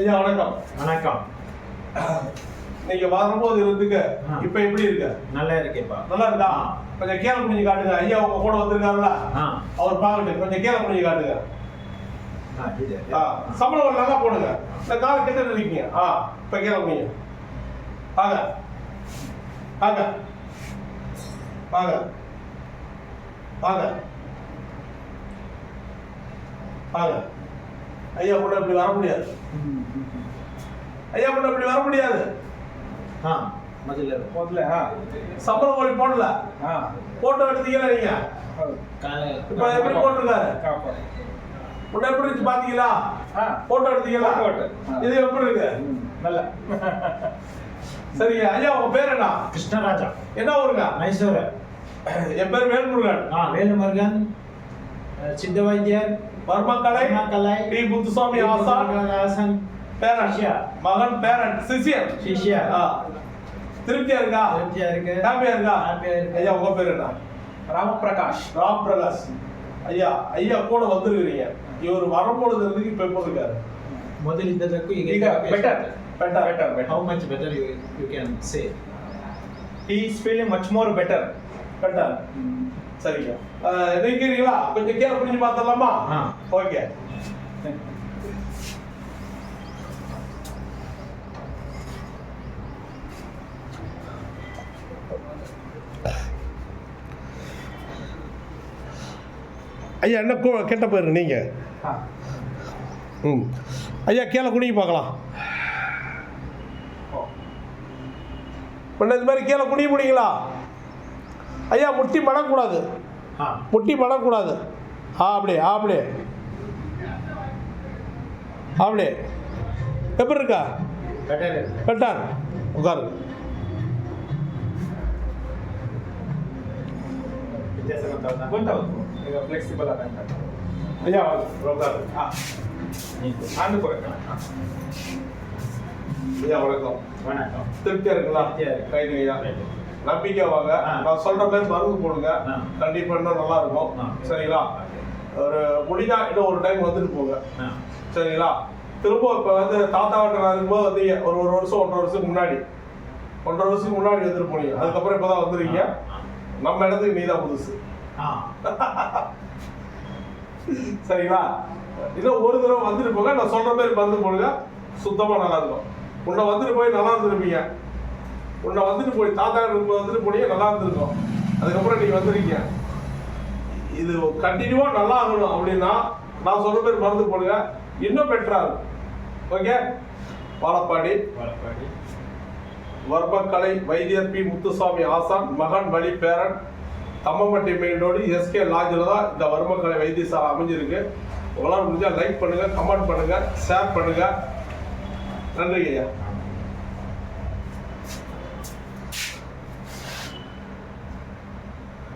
ஐயா வணக்கம். வணக்கம். நீங்க வரும்போது இருந்துக்கு. இப்ப எப்படி இருக்கு? நல்லா இருக்கேப்பா நல்லா இருக்கா? கொஞ்சம் கீழே குனிஞ்சு காட்டுங்க. ஐயா உங்க கூட வந்திருக்காருல்ல? ஆ. அவர் பார்க்கட்டும். கொஞ்சம் கீழே குனிஞ்சு காட்டுங்க. சம்பளம் நல்லா போடுங்க. இந்த கால் கிட்ட இருக்கீங்க ஆ இப்ப கீழே குனிங்க வாங்க. வாங்க. வாங்க. வாங்க. வாங்க. ஐயா கூட இப்படி வர முடியாது. ஐயா கூட இப்படி வர முடியாது. ஆ முதல்ல. முதல்ல ஆ. சம்பளம் கோழி போடல. ஆ. போட்டோ எடுத்தீங்களா நீங்க? இப்போ எப்படி போட்டிருக்காரு? உன்னை எப்படி இருந்துச்சு பாத்தீங்களா? போட்டோ எடுத்தீங்களா? இது எப்படி இருக்கு? நல்ல. சரிங்க ஐயா உங்க பேர் என்ன? கிருஷ்ணராஜா. என்ன ஊருங்க? மைசூர். என் பேர் வேல்முருகன். ஆ வேல்முருகன். சித்த வைத்தியர். பர்மக்கலை டி முத்துசாமி ஆசான் ஆசான். பேரண்ட் மகன் பேரண்ட் சிஷியர் சிஷியர் திருப்தியா இருக்கா? திருப்தியா இருக்கு. ஹாப்பியா இருக்கா? ஹாப்பியா இருக்கு. ஐயா உங்க பேர் என்ன? ராமபிரகாஷ். ராமபிரகாஷ். ஐயா ஐயா கூட வந்திருக்கிறீங்க. இவர் வரும்பொழுது இருந்து இப்ப எப்போ இருக்காரு? முதல் இதற்கு ಈಗ better better better better how much better you சரிங்க. நிக்கிறீங்களா? கொஞ்சம் கீழே பிடிச்சு பார்த்தலாமா. ஓகே. ஐயா என்ன கெட்ட போயிரு நீங்க. ಹಾ ம். ஐயா கீழே குனிஞ்சு பார்க்கலாம். முன்ன இந்த மாதிரி கீழே குனிய முடியுங்களா? ஐயா முட்டி மடக்கூடாது. முட்டி மடக்கூடாது. ஆ அப்படியே ஆ அப்படியே. அப்படியே. எப்படி இருக்கா? பெட்டார் உட்காரு. ஐயா வணக்கம். வணக்கம். திருப்தியா இருக்குங்களா? ரைட்டுங்க ஐயா நம்பிக்கை வாங்க. நான் சொல்ற மாதிரி மருந்து போடுங்க. கண்டிப்பா இன்னும் நல்லா இருக்கும். சரிங்களா? ஒரு முடிஞ்சா இன்னும் ஒரு டைம் வந்துட்டு போங்க. சரிங்களா? திரும்ப இப்போ வந்து தாத்தா வீட்டில் இருக்கும்போது வந்தீங்க ஒரு ஒரு வருஷம் ஒன்றரை வருஷத்துக்கு முன்னாடி. ஒன்றரை வருஷத்துக்கு முன்னாடி வந்துட்டு போனீங்க. அதுக்கப்புறம் இப்போ தான் வந்துருக்கீங்க நம்ம இடத்துக்கு நீ தான் புதுசு சரிங்களா? இன்னும் ஒரு தடவை வந்துட்டு போங்க. நான் சொல்ற மாதிரி மருந்து போடுங்க. சுத்தமா நல்லா இருக்கும் உன்னை வந்துட்டு போய் நல்லா இருந்திருப்பீங்க. உன்னை வந்துட்டு போய் தாத்தா வந்துட்டு போனீங்க நல்லா இருந்திருக்கும். அதுக்கப்புறம் நீங்கள் வந்துருக்கீங்க. இது கண்டினியூவாக நல்லா ஆகணும் அப்படின்னா நான் சொல்ல பேர் மருந்து போடுங்க. இன்னும் பெட்டராக ஓகே வாழப்பாடி. வாழப்பாடி. வர்மக்கலை வைத்தியர் பி. முத்துசாமி ஆசான் மகன் வழி பேரன் தம்மம்பட்டி மெயினோடு எஸ்கே லாஜில் தான் இந்த வர்மக்கலை வைத்தியசாலை அமைஞ்சிருக்கு. உங்களால் முடிஞ்சால் லைக் பண்ணுங்கள் கமெண்ட் பண்ணுங்கள் ஷேர் பண்ணுங்கள் நன்றி ஐயா.